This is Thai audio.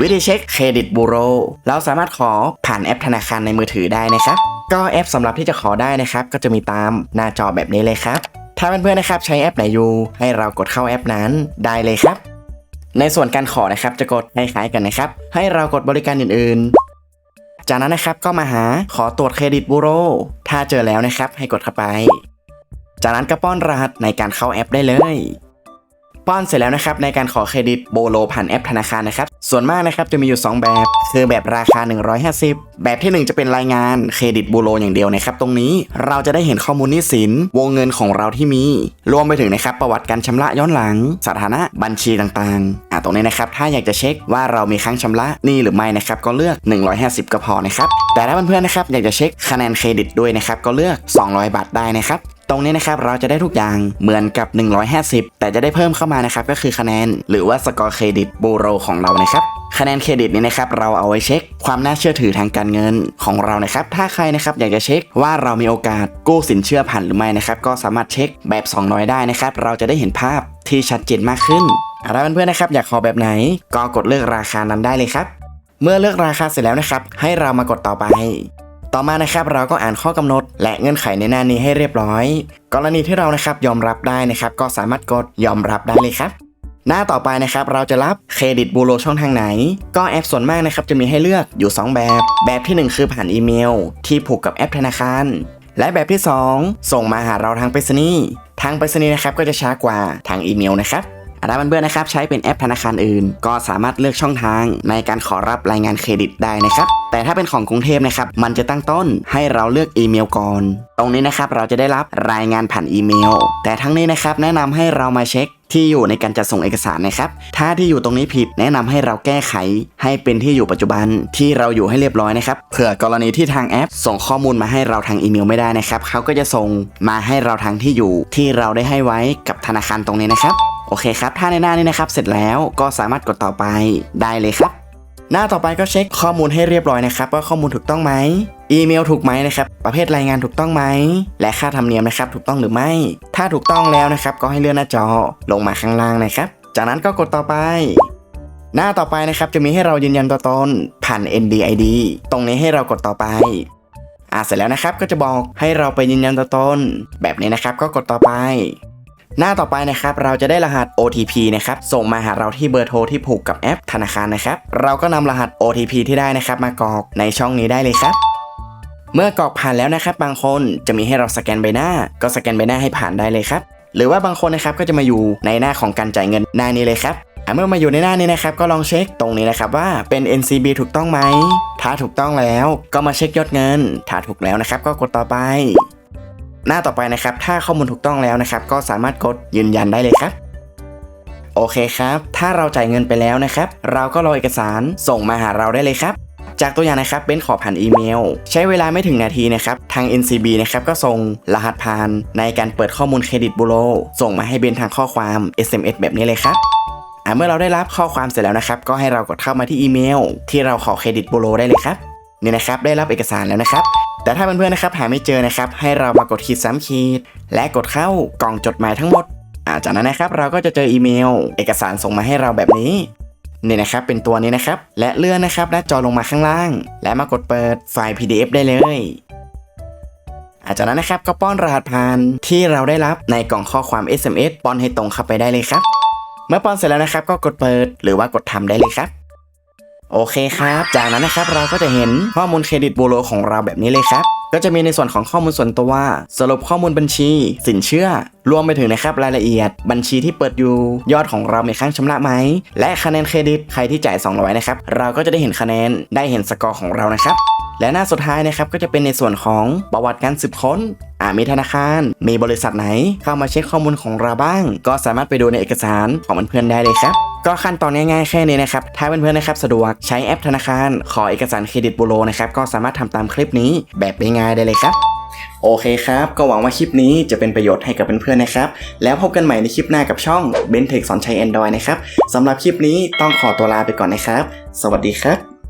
วิธีเช็คเครดิตบูโรเราสามารถขอผ่านแอปธนาคารในมือถือได้นะครับ ก็แอปสำหรับที่จะขอได้นะครับ ก็จะมีตามหน้าจอแบบนี้เลยครับ ถ้าเพื่อนๆนะครับใช้แอปไหนอยู่ให้เรากดเข้าแอปนั้นได้เลยครับ ในส่วนการขอนะครับจะกดคล้ายๆกันนะครับ ให้เรากดบริการอื่นๆ จากนั้นนะครับก็มาหาขอตรวจเครดิตบูโรถ้าเจอแล้วนะครับให้กดเข้าไป จากนั้นก็ป้อนรหัสในการเข้าแอปได้เลย ป้อนเสร็จแล้วนะครับในการขอเครดิตโบโลผ่านแอปธนาคารนะครับ ส่วนมากนะครับจะมีอยู่ 2 แบบ คือแบบราคา 150 แบบทีหนึ่1 จะเป็นรายงานเครดิตบูโรอย่างเดียวนะครับ ตรงนี้เราจะได้เห็นข้อมูลหนี้สิน วงเงินของเราที่มี รวมไปถึงนะครับประวัติการชำระย้อนหลัง สถานะบัญชีต่างๆอะตรงนี้นะครับถ้าอยากจะเช็คว่าเรามีค้างชำระหนี้หรือไม่นะครับก็เลือก 150 ก็พอนะครับแต่ถ้าเพื่อนๆนะครับอยากจะเช็คคะแนนเครดิตด้วยนะครับก็เลือก 200 บาทได้นะครับ ตรงนี้นะครับเราจะได้ทุกอย่างเหมือนกับ 150 แต่จะได้เพิ่มเข้ามานะครับก็คือคะแนน หรือว่าสกอร์เครดิตบูโรของเรานะครับคะแนนเครดิตนี้นะครับเราเอาไว้เช็ค ความน่าเชื่อถือทางการเงินของเรานะครับ ถ้าใครนะครับอยากจะเช็คว่าเรามีโอกาสกู้สินเชื่อผ่านหรือไม่นะครับ ก็สามารถเช็คแบบ 200 ได้นะครับ เราจะได้เห็นภาพที่ชัดเจนมากขึ้นอะถ้าเพื่อนๆนะครับ อยากขอแบบไหน ก็กดเลือกราคานั้นได้เลยครับ เมื่อเลือกราคาเสร็จแล้วนะครับ ให้เรามากดต่อไป ต่อมานะครับเราก็อ่านข้อกำหนด และเงื่อนไขในหน้านี้ให้เรียบร้อย กรณีที่เรานะครับยอมรับได้นะครับ ก็สามารถกดยอมรับได้เลยครับ หน้าต่อไปนะครับเราจะรับเครดิตบูโรช่องทางไหน ก็แอปส่วนมากนะครับจะมีให้เลือกอยู่ 2 แบบ แบบทีหนึ่1 คือผ่านอีเมล ที่ผูกกับแอปธนาคารและแบบที่ 2 ส่งมาหาเราทางไปรษณีย์ทางไปรษณีย์นะครับก็จะช้ากว่าทางอีเมลนะครับ ถ้าเพื่อนๆนะครับใช้เป็นแอปธนาคารอื่น ก็สามารถเลือกช่องทางในการขอรับรายงานเครดิตได้นะครับ แต่ถ้าเป็นของกรุงเทพนะครับมันจะตั้งต้นให้เราเลือกอีเมลก่อน ตรงนี้นะครับเราจะได้รับรายงานผ่านอีเมล แต่ทั้งนี้นะครับแนะนำให้เรามาเช็คที่อยู่ในการจัดส่งเอกสารนะครับ ถ้าที่อยู่ตรงนี้ผิดแนะนำให้เราแก้ไข ให้เป็นที่อยู่ปัจจุบันที่เราอยู่ให้เรียบร้อยนะครับ เผื่อกรณีที่ทางแอป ส่งข้อมูลมาให้เราทางอีเมลไม่ได้นะครับ เขาก็จะส่งมาให้เราทางที่อยู่ที่เราได้ให้ไว้กับธนาคารตรงนี้นะครับ โอเคครับ ถ้าในหน้านี้นะครับ เสร็จแล้วก็สามารถกดต่อไปได้เลยครับ หน้าต่อไปก็เช็คข้อมูลให้เรียบร้อยนะครับว่าข้อมูลถูกต้องไหมอีเมลถูกไหมนะครับ ประเภทรายงานถูกต้องไหม และค่าธรรมเนียมนะครับ ถูกต้องหรือไม่ ถ้าถูกต้องแล้วนะครับ ก็ให้เลื่อนหน้าจอลงมาข้างล่างนะครับ จากนั้นก็กดต่อไป หน้าต่อไปนะครับจะมีให้เรายืนยันตัวตนผ่าน NDID ตรงนี้ให้เรากดต่อไปอ่าเสร็จแล้วนะครับก็จะบอกให้เราไปยืนยันตัวตนแบบนี้นะครับก็กดต่อไป หน้าต่อไปนะครับเราจะได้รหัส OTP นะครับส่งมาหาเราที่เบอร์โทรที่ผูกกับแอปธนาคารนะครับเราก็นำรหัส OTP ที่ได้นะครับมากรอกในช่องนี้ได้เลยครับเมื่อกรอกผ่านแล้วนะครับ บางคนจะมีให้เราสแกนใบหน้า ก็สแกนใบหน้าให้ผ่านได้เลยครับ หรือว่าบางคนนะครับก็จะมาอยู่ในหน้าของการจ่ายเงินหน้านี้เลยครับเมื่อมาอยู่ในหน้านี้นะครับ ก็ลองเช็คตรงนี้นะครับว่าเป็น NCB ถูกต้องไหม ถ้าถูกต้องแล้วก็มาเช็คยอดเงิน ถ้าถูกแล้วนะครับ ก็กดต่อไป หน้าต่อไปนะครับ ถ้าข้อมูลถูกต้องแล้วนะครับ ก็สามารถกดยืนยันได้เลยครับโอเคครับ ถ้าเราจ่ายเงินไปแล้วนะครับ เราก็รอเอกสารส่งมาหาเราได้เลยครับ จากตัวอย่างนะครับเบนขอผ่านอีเมล ใช้เวลาไม่ถึงนาทีนะครับ ทาง NCB นะครับก็ส่งรหัสผ่านในการเปิดข้อมูลเครดิตบูโรส่งมาให้เบนทางข้อความ SMS แบบนี้เลยครับอะเมื่อเราได้รับข้อความเสร็จแล้วนะครับ ก็ให้เรากดเข้ามาที่อีเมล ที่เราขอเครดิตบูโรได้เลยครับนี่นะครับได้รับเอกสารแล้วนะครับ แต่ถ้าเพื่อนๆนะครับหาไม่เจอนะครับ ให้เรามากดขีดซ้ำขีด และกดเข้ากล่องจดหมายทั้งหมดอาจากนั้นนะครับเราก็จะเจออีเมล เอกสารส่งมาให้เราแบบนี้นี่นะครับเป็นตัวนี้นะครับ และเลื่อนนะครับหน้าจอลงมาข้างล่าง และมากดเปิดไฟล์ PDF ได้เลยอาจากนั้นนะครับก็ป้อนรหัสผ่านที่เราได้รับในกล่องข้อความ SMS ป้อนให้ตรงเข้าไปได้เลยครับ เมื่อป้อนเสร็จแล้วนะครับก็กดเปิดหรือว่ากดทำได้เลยครับ โอเคครับ จากนั้นนะครับเราก็จะเห็นข้อมูลเครดิตบูโรของเราแบบนี้เลยครับ ก็จะมีในส่วนของข้อมูลส่วนตัว สรุปข้อมูลบัญชี สินเชื่อ รวมไปถึงนะครับรายละเอียด บัญชีที่เปิดอยู่ ยอดของเรามีค้างชำระไหม และคะแนนเครดิตใครที่จ่าย200นะครับ เราก็จะได้เห็นคะแนน ได้เห็นสกอร์ของเรานะครับ และหน้าสุดท้ายนะครับก็จะเป็นในส่วนของประวัติการสืบค้นอามีธนาคาร มีบริษัทไหน เข้ามาเช็คข้อมูลของเราบ้าง ก็สามารถไปดูในเอกสารของเพื่อนๆได้เลยครับก็ขั้นตอนง่ายๆแค่นี้นะครับ ถ้าเพื่อนๆนะครับสะดวกใช้แอปธนาคาร ขอเอกสารเครดิตบูโรนะครับ ก็สามารถทำตามคลิปนี้แบบง่ายๆได้เลยครับ โอเคครับ ก็หวังว่าคลิปนี้จะเป็นประโยชน์ให้กับเพื่อนๆนะครับ แล้วพบกันใหม่ในคลิปหน้ากับช่อง b e n t e c h สอนใช้ Android นะครับสำหรับคลิปนี้ต้องขอตัวลาไปก่อนนะครับ สวัสดีครับ